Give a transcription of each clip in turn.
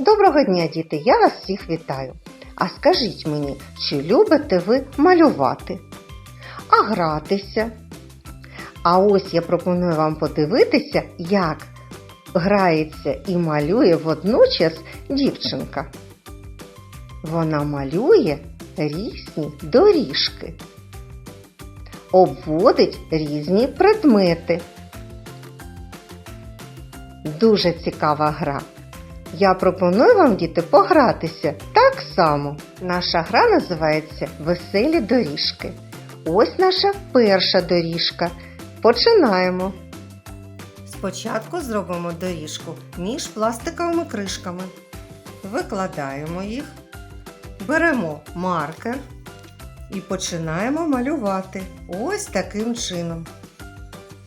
Доброго дня, діти! Я вас всіх вітаю. А скажіть мені, чи любите ви малювати? А гратися? А ось я пропоную вам подивитися, як грається і малює водночас дівчинка. Вона малює різні доріжки, обводить різні предмети. Дуже цікава гра. Я пропоную вам, діти, погратися так само. Наша гра називається Веселі доріжки. Ось наша перша доріжка. Починаємо. Спочатку зробимо доріжку між пластиковими кришками. Викладаємо їх, беремо маркер і починаємо малювати ось таким чином.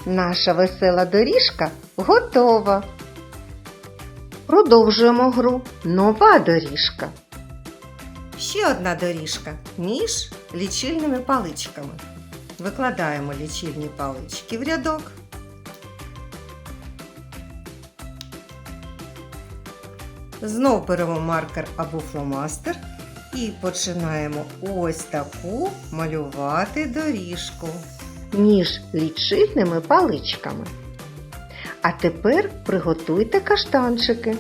Наша весела доріжка готова. Продовжуємо гру. Нова доріжка. Ще одна доріжка між лічильними паличками. Викладаємо лічильні палички в рядок. Знов беремо маркер або фломастер і починаємо ось таку малювати доріжку між лічильними паличками. А тепер приготуйте каштанчики.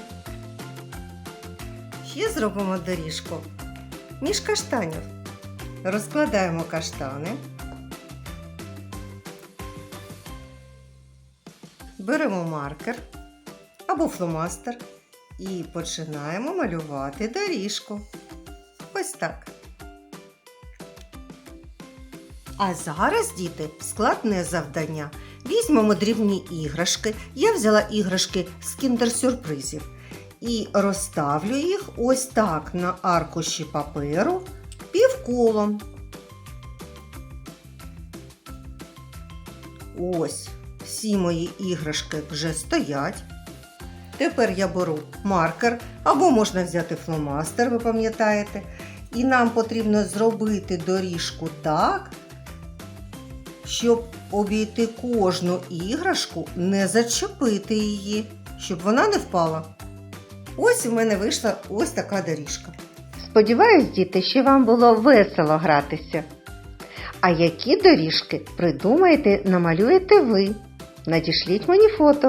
Ще зробимо доріжку між каштанів. Розкладаємо каштани. Беремо маркер або фломастер і починаємо малювати доріжку. Ось так. А зараз, діти, складне завдання. Візьмемо дрібні іграшки. Я взяла іграшки з кіндер-сюрпризів і розставлю їх ось так на аркуші паперу півколом. Ось всі мої іграшки вже стоять. Тепер я беру маркер або можна взяти фломастер, ви пам'ятаєте. І нам потрібно зробити доріжку так, щоб обійти кожну іграшку, не зачепити її, щоб вона не впала. Ось у мене вийшла ось така доріжка. Сподіваюсь, діти, що вам було весело гратися. А які доріжки придумаєте, намалюєте ви? Надішліть мені фото.